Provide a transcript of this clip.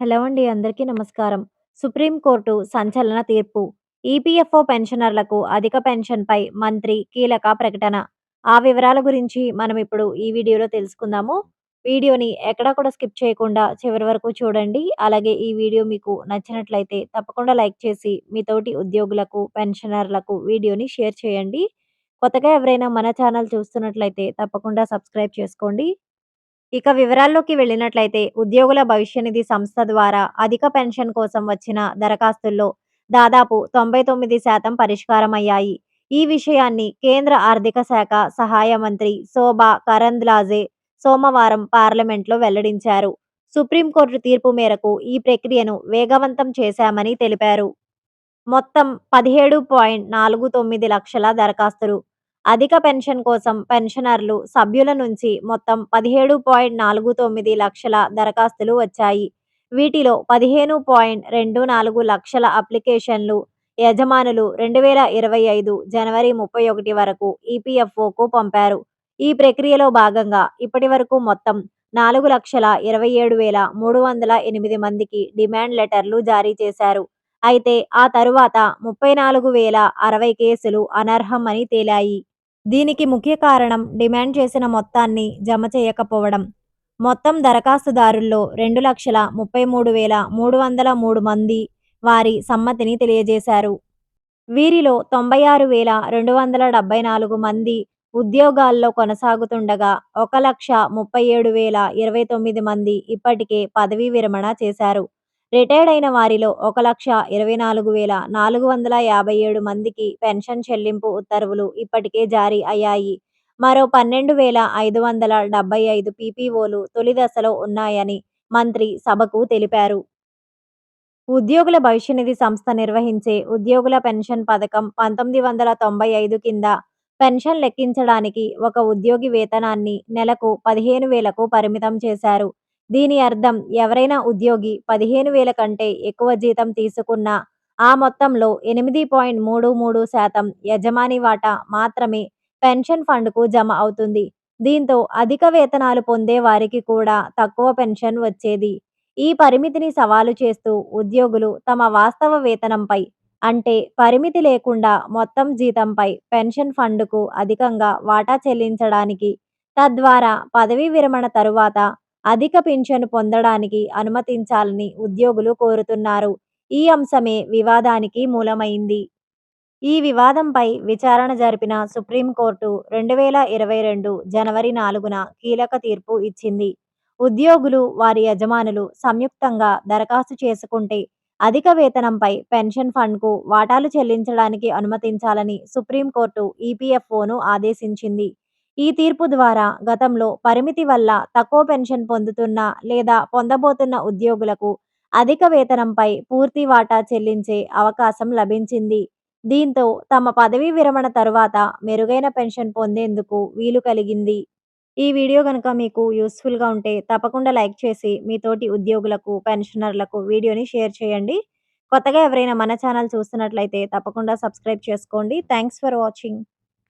Hello అండి. అందరికీ నమస్కారం. సుప్రీంకోర్టు సంచలన తీర్పు. ఈపీఎఫ్ఓ పెన్షనర్లకు అధిక పెన్షన్‌పై మంత్రి కీలక ప్రకటన. ఆ వివరాల గురించి మనం ఇప్పుడు ఈ వీడియోలో తెలుసుకుందాము. వీడియోని ఎక్కడా కూడా స్కిప్ చేయకుండా చివరి వరకు చూడండి. అలాగే ఈ వీడియో మీకు నచ్చినట్లయితే తప్పకుండా లైక్ చేసి మీ తోటి ఉద్యోగులకు, పెన్షనర్లకు వీడియోని షేర్ చేయండి. కొత్తగా ఎవరైనా మన ఛానల్ చూస్తున్నట్లయితే తప్పకుండా సబ్స్క్రైబ్ చేసుకోండి. ఇక వివరాల్లోకి వెళ్ళినట్లయితే ఉద్యోగుల భవిష్య నిధి సంస్థ ద్వారా అధిక పెన్షన్ కోసం వచ్చిన దరఖాస్తుల్లో దాదాపు తొంభై తొమ్మిది శాతం పరిష్కారమయ్యాయి. ఈ విషయాన్ని కేంద్ర ఆర్థిక శాఖ సహాయ మంత్రి శోభా కరంద్లాజే సోమవారం పార్లమెంట్లో వెల్లడించారు. సుప్రీంకోర్టు తీర్పు మేరకు ఈ ప్రక్రియను వేగవంతం చేశామని తెలిపారు. మొత్తం పదిహేడు పాయింట్ నాలుగు తొమ్మిది లక్షల దరఖాస్తులు అధిక పెన్షన్ కోసం పెన్షనర్లు సభ్యుల నుంచి మొత్తం పదిహేడు పాయింట్ నాలుగు తొమ్మిది లక్షల దరఖాస్తులు వచ్చాయి. వీటిలో పదిహేను పాయింట్ రెండు నాలుగు లక్షల అప్లికేషన్లు యజమానులు రెండు వేల ఇరవై ఐదు జనవరి ముప్పై ఒకటి వరకు ఈపీఎఫ్ఓకు పంపారు. ఈ ప్రక్రియలో భాగంగా ఇప్పటి వరకు మొత్తం నాలుగు లక్షల ఇరవై ఏడు వేల మూడు వందల ఎనిమిది మందికి డిమాండ్ లెటర్లు జారీ చేశారు. అయితే ఆ తరువాత ముప్పై నాలుగు వేల అరవై కేసులు అనర్హం అని తేలాయి. దీనికి ముఖ్య కారణం డిమాండ్ చేసిన మొత్తాన్ని జమ చేయకపోవడం. మొత్తం దరఖాస్తుదారుల్లో రెండు లక్షల ముప్పై మూడు వేల మూడు వందల మూడు మంది వారి సమ్మతిని తెలియజేశారు. వీరిలో తొంభై ఆరు వేల రెండు వందల డెబ్బై నాలుగు మంది ఉద్యోగాల్లో కొనసాగుతుండగా ఒక లక్ష ముప్పై ఏడు వేల ఇరవై తొమ్మిది మంది ఇప్పటికే పదవీ విరమణ చేశారు. రిటైర్డ్ అయిన వారిలో ఒక లక్ష ఇరవై నాలుగు వేల నాలుగు వందల యాభై ఏడు మందికి పెన్షన్ చెల్లింపు ఉత్తర్వులు ఇప్పటికే జారీ అయ్యాయి. మరో పన్నెండు వేల ఐదు వందల డెబ్బై ఐదు పీపీఓలు తొలి దశలో ఉన్నాయని మంత్రి సభకు తెలిపారు. ఉద్యోగుల భవిష్య నిధి సంస్థ నిర్వహించే ఉద్యోగుల పెన్షన్ పథకం పంతొమ్మిది వందల తొంభై ఐదు కింద పెన్షన్ లెక్కించడానికి ఒక ఉద్యోగి వేతనాన్ని నెలకు పదిహేను వేలకు పరిమితం చేశారు. దీని అర్థం ఎవరైనా ఉద్యోగి పదిహేను వేల కంటే ఎక్కువ జీతం తీసుకున్నా ఆ మొత్తంలో ఎనిమిది పాయింట్ మూడు మూడు శాతం యజమాని వాటా మాత్రమే పెన్షన్ ఫండ్‌కు జమ అవుతుంది. దీంతో అధిక వేతనాలు పొందే వారికి కూడా తక్కువ పెన్షన్ వచ్చేది. ఈ పరిమితిని సవాలు చేస్తూ ఉద్యోగులు తమ వాస్తవ వేతనంపై అంటే పరిమితి లేకుండా మొత్తం జీతంపై పెన్షన్ ఫండ్‌కు అధికంగా వాటా చెల్లించడానికి, తద్వారా పదవీ విరమణ తరువాత అధిక పింఛను పొందడానికి అనుమతించాలని ఉద్యోగులు కోరుతున్నారు. ఈ అంశమే వివాదానికి మూలమైంది. ఈ వివాదంపై విచారణ జరిపిన సుప్రీంకోర్టు రెండు వేల ఇరవై రెండు జనవరి నాలుగున కీలక తీర్పు ఇచ్చింది. ఉద్యోగులు, వారి యజమానులు సంయుక్తంగా దరఖాస్తు చేసుకుంటే అధిక వేతనంపై పెన్షన్ ఫండ్‌కు వాటాలు చెల్లించడానికి అనుమతించాలని సుప్రీంకోర్టు ఈపీఎఫ్ఓను ఆదేశించింది. ఈ తీర్పు ద్వారా గతంలో పరిమితి వల్ల తక్కువ పెన్షన్ పొందుతున్న లేదా పొందబోతున్న ఉద్యోగులకు అధిక వేతనంపై పూర్తి వాటా చెల్లించే అవకాశం లభించింది. దీంతో తమ పదవీ విరమణ తరువాత మెరుగైన పెన్షన్ పొందేందుకు వీలు కలిగింది. ఈ వీడియో కనుక మీకు యూస్ఫుల్గా ఉంటే తప్పకుండా లైక్ చేసి మీ తోటి ఉద్యోగులకు, పెన్షనర్లకు వీడియోని షేర్ చేయండి. కొత్తగా ఎవరైనా మన ఛానల్ చూస్తున్నట్లయితే తప్పకుండా సబ్స్క్రైబ్ చేసుకోండి. Thanks for watching.